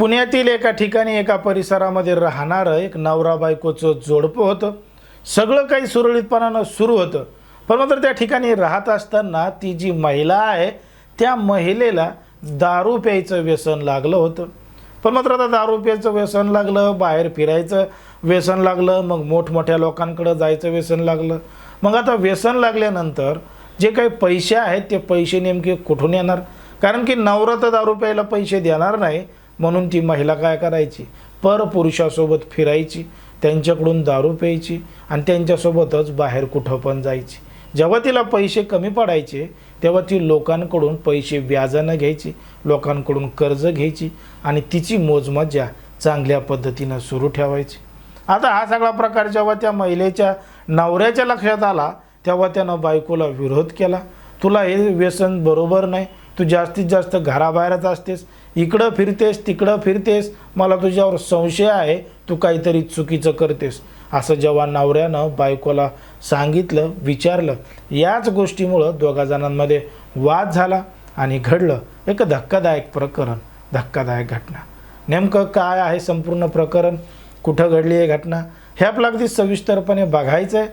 पुण्यातील एका ठिकाणी एका परिसरामध्ये राहणारं एक नवरा बायकोचं जोडपं होतं. सगळं काही सुरळीतपणानं सुरू होतं. पण मात्र त्या ठिकाणी राहत असताना ती जी महिला आहे त्या महिलेला दारू प्यायचं व्यसन लागलं होतं. पण मात्र आता दारू प्यायचं व्यसन लागलं बाहेर फिरायचं व्यसन लागलं मग मोठमोठ्या लोकांकडं जायचं व्यसन लागलं. मग आता व्यसन लागल्यानंतर जे काही पैसे आहेत ते पैसे नेमके कुठून येणार? कारण की नवरा तर दारू प्यायला पैसे देणार नाही म्हणून ती महिला काय करायची? परपुरुषासोबत फिरायची त्यांच्याकडून दारू प्यायची आणि त्यांच्यासोबतच बाहेर कुठं पण जायची. जेव्हा तिला पैसे कमी पडायचे तेव्हा ती लोकांकडून पैसे व्याजानं घ्यायची लोकांकडून कर्ज घ्यायची आणि तिची मोजमज्जा चांगल्या पद्धतीनं सुरू ठेवायची. आता हा सगळा प्रकार जेव्हा त्या महिलेच्या नवऱ्याच्या लक्षात आला तेव्हा त्यानं बायकोला विरोध केला. तुला हे व्यसन बरोबर नाही तू जास्तीत जास्त घराबाहेरच असतेस इकडं फिरतेस तिकडं फिरतेस मला तुझ्यावर संशय आहे तू काहीतरी चुकीचं करतेस. असं जेव्हा नवऱ्यानं बायकोला सांगितलं विचारलं याच गोष्टीमुळं दोघा जणांमध्ये वाद झाला आणि घडलं एक धक्कादायक प्रकरण धक्कादायक घटना. नेमकं काय आहे संपूर्ण प्रकरण? कुठं घडली आहे घटना? हे आपलं अगदी सविस्तरपणे बघायचं आहे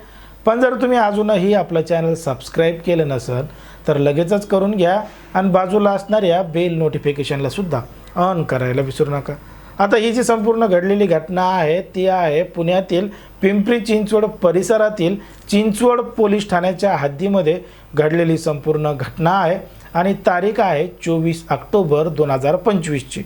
पण जर तुम्ही अजूनही आपलं चॅनल सबस्क्राईब केलं नसेल तर लगेचच करून घ्या आणि बाजूला असणाऱ्या बेल नोटिफिकेशनला सुद्धा ऑन करायला विसरू नका. आता ही जी संपूर्ण घडलेली घटना आहे ती आहे पुण्यातील पिंपरी चिंचवड परिसरातील चिंचवड पोलीस ठाण्याच्या हद्दीमध्ये घडलेली संपूर्ण घटना आहे आणि तारीख आहे चोवीस ऑक्टोबर दोन हजार पंचवीसची.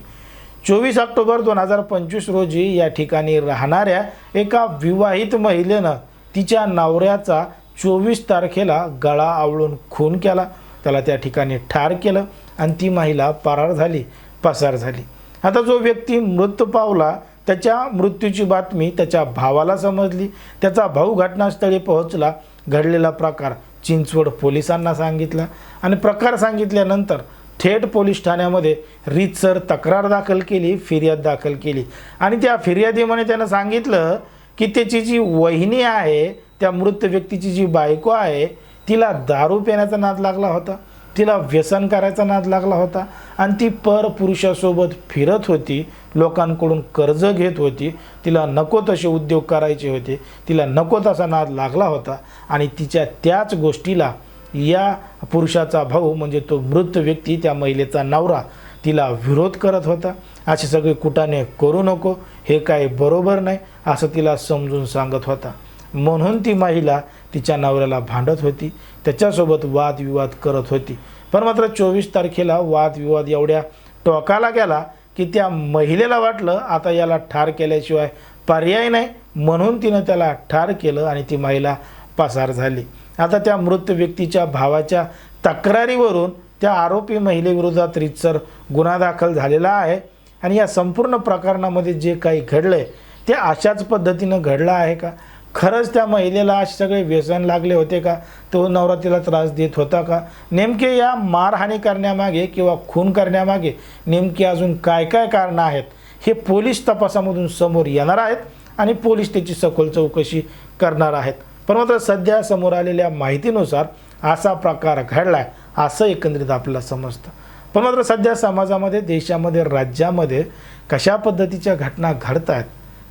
चोवीस ऑक्टोबर दोन हजार पंचवीस रोजी या ठिकाणी राहणाऱ्या एका विवाहित महिलेनं तिच्या नवऱ्याचा चोवीस तारखेला गळा आवळून खून केला. त्याला त्या ठिकाणी ठार केलं आणि ती महिला परार झाली पसार झाली. आता जो व्यक्ती मृत पावला त्याच्या मृत्यूची बातमी त्याच्या भावाला समजली. त्याचा भाऊ घटनास्थळी पोहोचला. घडलेला प्रकार चिंचवड पोलिसांना सांगितला आणि प्रकार सांगितल्यानंतर थेट पोलीस ठाण्यामध्ये रीतसर तक्रार दाखल केली फिर्याद दाखल केली. आणि त्या फिर्यादीमध्ये त्यानं सांगितलं की त्याची जी वहिनी आहे त्या मृत व्यक्तीची जी बायको आहे तिला दारू पिण्याचा नाद लागला होता तिला व्यसन करायचा नाद लागला होता आणि ती पर पुरुषासोबत फिरत होती लोकांकडून कर्ज घेत होती तिला नको तसे उद्योग करायचे होते तिला नको तसा नाद लागला होता आणि तिच्या त्याच गोष्टीला या पुरुषाचा भाऊ म्हणजे तो मृत व्यक्ती त्या महिलेचा नवरा तिला विरोध करत होता. असे सगळे कुटाने करू नको हे काय बरोबर नाही असं तिला समजून सांगत होता. म्हणून ती महिला तिच्या नवऱ्याला भांडत होती. त्याच्यासोबत वादविवाद करत होती. पण मात्र चोवीस तारखेला वादविवाद एवढ्या टोकाला गेला की त्या महिलेला वाटलं आता याला ठार केल्याशिवाय पर्याय नाही. म्हणून तिनं त्याला ठार केलं आणि ती महिला पसार झाली. आता त्या मृत व्यक्तीच्या भावाच्या तक्रारीवरून त्या आरोपी महिलेविरोधात रितसर गुन्हा दाखल झालेला आहे. आणि या संपूर्ण प्रकरणामध्ये जे काही घडलं आहे ते अशाच पद्धतीनं घडलं आहे का? खरंच त्या महिलेला असे सगळे व्यसन लागले होते का? तो नवरात्रीला त्रास देत होता का? नेमके या मारहाणी करण्यामागे किंवा खून करण्यामागे नेमके अजून काय काय कारणं आहेत हे पोलीस तपासामधून समोर येणार आहेत आणि पोलीस त्याची सखोल चौकशी करणार आहेत. पण मात्र सध्या समोर आलेल्या माहितीनुसार असा प्रकार घडला आहे असं एकंदरीत आपल्याला समजतं. पण मात्र सध्या समाजामध्ये देशामध्ये राज्यामध्ये कशा पद्धतीच्या घटना घडत आहेत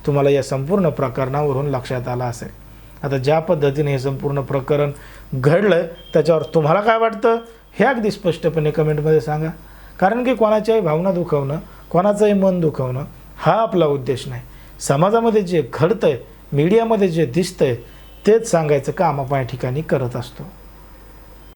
तुम्हाला या संपूर्ण प्रकरणावरून लक्षात आलं असेल. आता ज्या पद्धतीने हे संपूर्ण प्रकरण घडलं त्याच्यावर तुम्हाला काय वाटतं हे अगदी स्पष्टपणे कमेंटमध्ये सांगा. कारण की कोणाच्याही भावना दुखवणं कोणाचंही मन दुखवणं हा आपला उद्देश नाही. समाजामध्ये जे घडतं आहे मीडियामध्ये जे दिसतंय तेच सांगायचं काम आपण या ठिकाणी करत असतो.